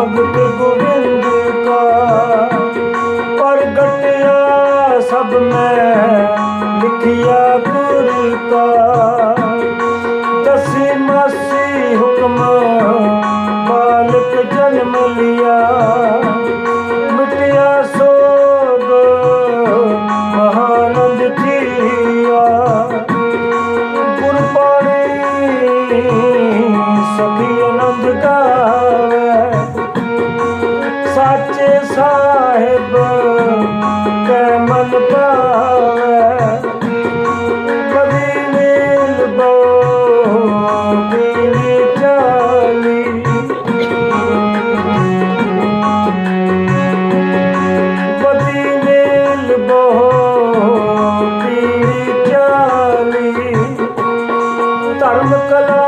ਭਗਤ ਗੋਬਿੰਦ ਕਾ। ਪ੍ਰਗਟਿਆ ਸਭ ਮੈਂ ਲਿਖਿਆ ਗੁਰ ਕਾ। ਦਸੀ ਹੁਕਮ ਮਾਲਕ ਜਨਮ ਲਿਆ। ਮਿਟਿਆ ਸੋਗ ਮਹਾਨੰਦ ਜੀਆ। ਗੁਰ ਪਾਣੀ ਸਾਚੇ ਸਾਹਿਬ, ਕੈ ਮਨ ਪਾਵੈ ਕਦੀ ਵੇਲ ਬੋਗੀ ਨੀ ਚਾਲੀ। ਕਦੀ ਵੇਲ ਬੋਗੀ ਨੀ ਚਾਲੀ। ਧਰਮ ਕਲਾ